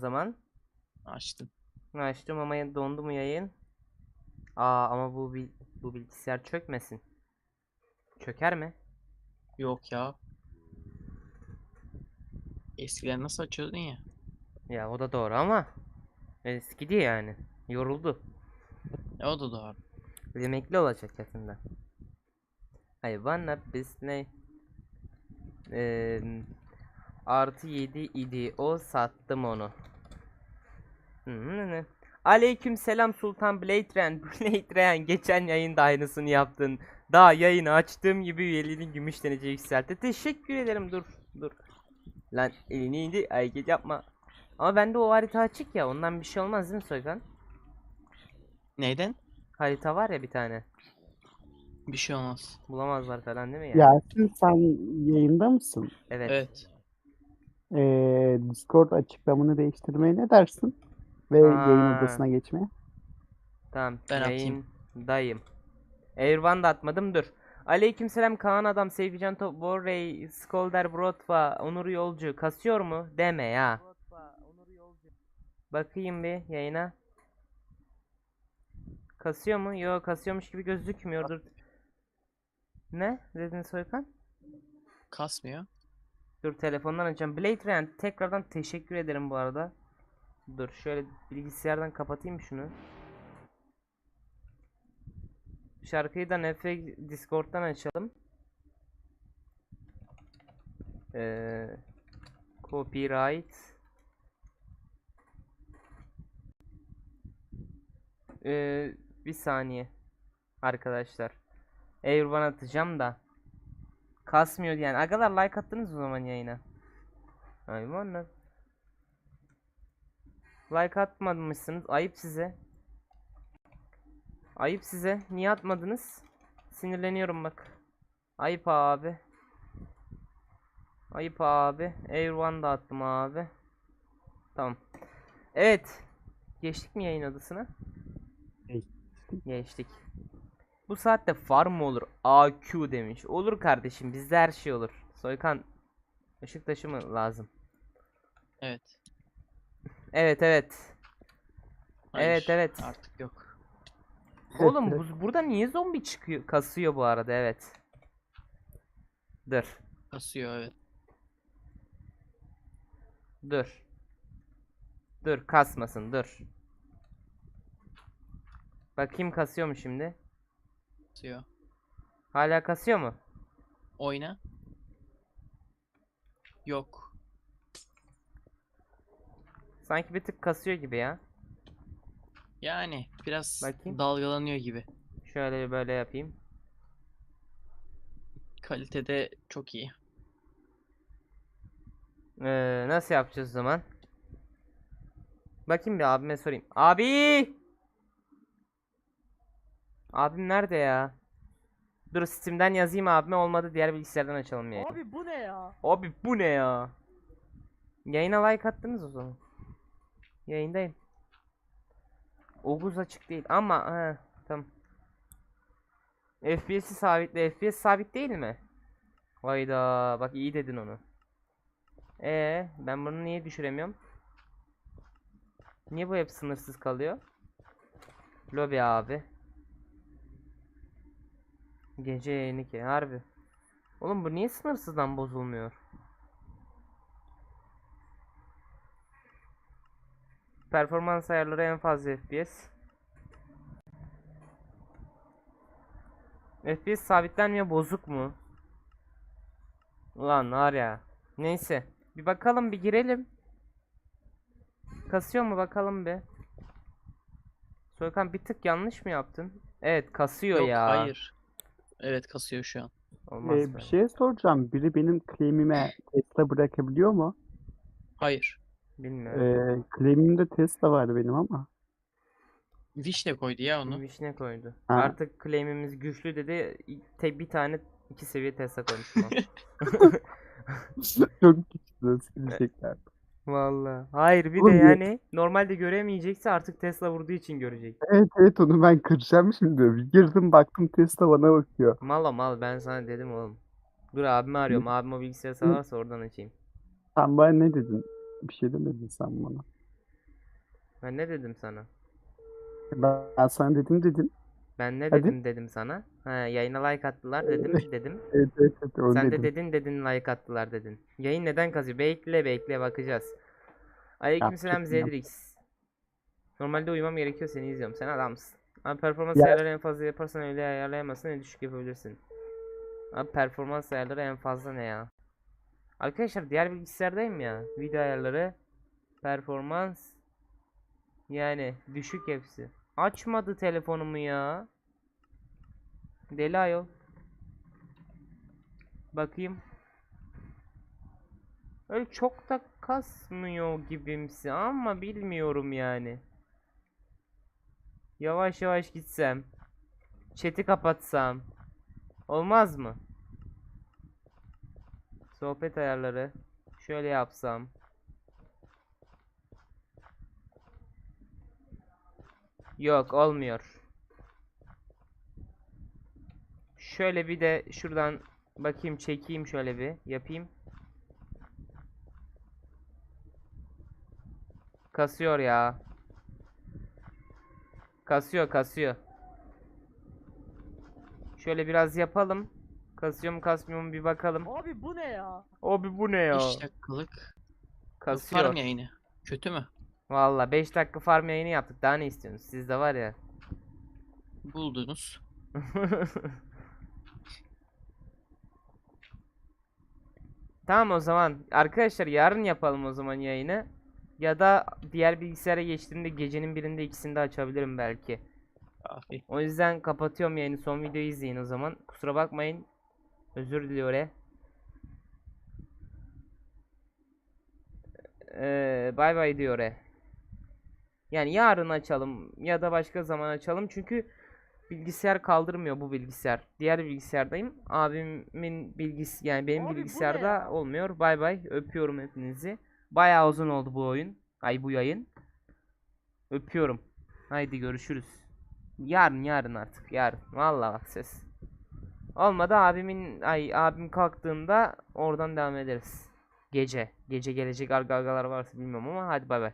Zaman Açtım. açtım ama dondu mu yayın? Aa ama bu bil- bu bilgisayar çökmesin. Çöker mi? Yok ya. Eskiden nasıl açıyordun ya? Ya o da doğru ama eskidi yani. Yoruldu. E o da doğru. Emekli olacak yakında. Wanna business Eee, artı 7 idi o sattım onu. Aleyküm selam Sultan Blade Ren. Blade Ren geçen yayında aynısını yaptın. Daha yayını açtığım gibi üyeliğini gümüş derece yükseltti. Teşekkür ederim dur dur. Lan elini indi hareket yapma. Ama bende o harita açık ya ondan bir şey olmaz değil mi Soykan? Neyden? Harita var ya bir tane. Bir şey olmaz. Bulamazlar falan değil mi ya? Yasin sen yayında mısın? Evet. Evet. Ee, Discord açıklamanı değiştirmeye ne dersin? Ve yayın Aa. odasına geçmeye. Tamam. Ben atayım. Yayındayım. Airvan da atmadım dur. Aleykümselam Kaan Adam, Sevgican Top, Warray, Skolder, Brotva, Onur Yolcu. Kasıyor mu? Deme ya. Bakayım bir yayına. Kasıyor mu? Yok kasıyormuş gibi gözükmüyor. Dur. Ne? Dedin Soykan? Kasmıyor. Dur telefondan açacağım. Blade Rand tekrardan teşekkür ederim bu arada. Dur şöyle bilgisayardan kapatayım şunu. Şarkıyı da Nefe Discord'dan açalım. Ee, copyright. Ee, bir saniye arkadaşlar. Airvan atacağım da. Kasmıyor yani. Agalar like attınız o zaman yayına. Hayvanlar. Like atmamışsınız. Ayıp size. Ayıp size. Niye atmadınız? Sinirleniyorum bak. Ayıp abi. Ayıp abi. Air One da attım abi. Tamam. Evet. Geçtik mi yayın odasına? Geçtik. Geçtik. Bu saatte farm mı olur? AQ demiş. Olur kardeşim bizde her şey olur. Soykan ışık taşı mı lazım? Evet. Evet evet. Hayır, Evet, evet. Artık yok. Oğlum bu, burada niye zombi çıkıyor? Kasıyor bu arada evet. Dur. Kasıyor evet. Dur. Dur kasmasın dur. Bakayım kasıyor mu şimdi? Kasıyor. Hala kasıyor mu? Oyna. Yok. Sanki bir tık kasıyor gibi ya. Yani biraz Bakayım. dalgalanıyor gibi. Şöyle böyle yapayım. Kalitede çok iyi. Ee, nasıl yapacağız o zaman? Bakayım bir abime sorayım. Abi! Abim nerede ya? Dur Steam'den yazayım abime olmadı diğer bilgisayardan açalım yani. Abi bu ne ya? Abi bu ne ya? Yayına like attınız o zaman. Yayındayım. Obuz açık değil ama he tamam. FPS'i sabitle. FPS sabit değil mi? Hayda bak iyi dedin onu. Ee ben bunu niye düşüremiyorum? Niye bu hep sınırsız kalıyor? Lobi abi. Gece yayını ki harbi. Oğlum bu niye sınırsızdan bozulmuyor? Performans ayarları en fazla FPS. FPS sabitlenmiyor bozuk mu? Ulan var ya. Neyse. Bir bakalım bir girelim. Kasıyor mu bakalım bir. Soykan bir tık yanlış mı yaptın? Evet kasıyor Yok ya. hayır. Evet kasıyor şu an. Olmaz Ee, be. bir şey soracağım. Biri benim claim'ime Tesla bırakabiliyor mu? Hayır. Bilmiyorum. Ee, claim'imde Tesla var benim ama. Vişne koydu ya onu. Vişne koydu. Ha. Artık claim'imiz güçlü dedi. Tek bir tane iki seviye Tesla koymuşum. Çok güçlü silecekler. Vallahi. Hayır bir de Oğlum ya- yani normalde göremeyecekse artık Tesla vurduğu için görecek. Evet evet onu ben kıracağım şimdi. Bir girdim baktım Tesla bana bakıyor. Mal o mal ben sana dedim oğlum. Dur abimi arıyorum. Abim o bilgisayarı sağlarsa oradan açayım. Sen bana ne dedin? Bir şey demedin sen bana. Ben ne dedim sana? Ben sana dedim dedim. Ben ne Hadi. dedim dedim sana? Ha, yayına like attılar dedim dedim. Evet evet evet onu Sen de dedim. dedin dedin like attılar dedin. Yayın neden kazıyor? Bekle bekle bakacağız. Aleykümselam Yapacak mıyım? Zedrix. Normalde uyumam gerekiyor seni izliyorum. Sen adamsın. Abi performans Ya- ayarları en fazla yaparsan öyle ayarlayamazsın en düşük yapabilirsin. Abi performans ayarları en fazla ne ya? Arkadaşlar diğer bilgisayardayım ya. Video ayarları. Performans. Yani düşük hepsi. Açmadı telefonumu ya. Deli ayol. Bakayım. Öyle çok da kasmıyor gibimsi ama bilmiyorum yani. Yavaş yavaş gitsem. Chat'i kapatsam. Olmaz mı? Sohbet ayarları. Şöyle yapsam. Yok olmuyor. Şöyle bir de şuradan bakayım çekeyim şöyle bir yapayım. Kasıyor ya. Kasıyor kasıyor. Şöyle biraz yapalım. Kasıyor mu kasmıyor mu bir bakalım. Abi bu ne ya? Abi bu ne ya? 5 dakikalık Kasıyor. farm yayını. Kötü mü? Valla 5 dakika farm yayını yaptık. Daha ne istiyorsunuz? Sizde var ya. Buldunuz. Tamam o zaman. Arkadaşlar yarın yapalım o zaman yayını. Ya da diğer bilgisayara geçtiğimde gecenin birinde ikisini de açabilirim belki. Kafi. O yüzden kapatıyorum yayını. Son videoyu izleyin o zaman. Kusura bakmayın. Özür diliyorum. Ee, bay bay diyor. Yani yarın açalım ya da başka zaman açalım çünkü bilgisayar kaldırmıyor bu bilgisayar. Diğer bilgisayardayım. Abimin bilgisi yani benim Abi bilgisayarda ya? olmuyor. Bay bay. Öpüyorum hepinizi. Bayağı uzun oldu bu oyun. Ay bu yayın. Öpüyorum. Haydi görüşürüz. Yarın yarın artık yarın. Vallahi bak ses. Olmadı abimin ay abim kalktığında oradan devam ederiz. Gece. Gece gelecek argagalar varsa bilmiyorum ama hadi bay bay.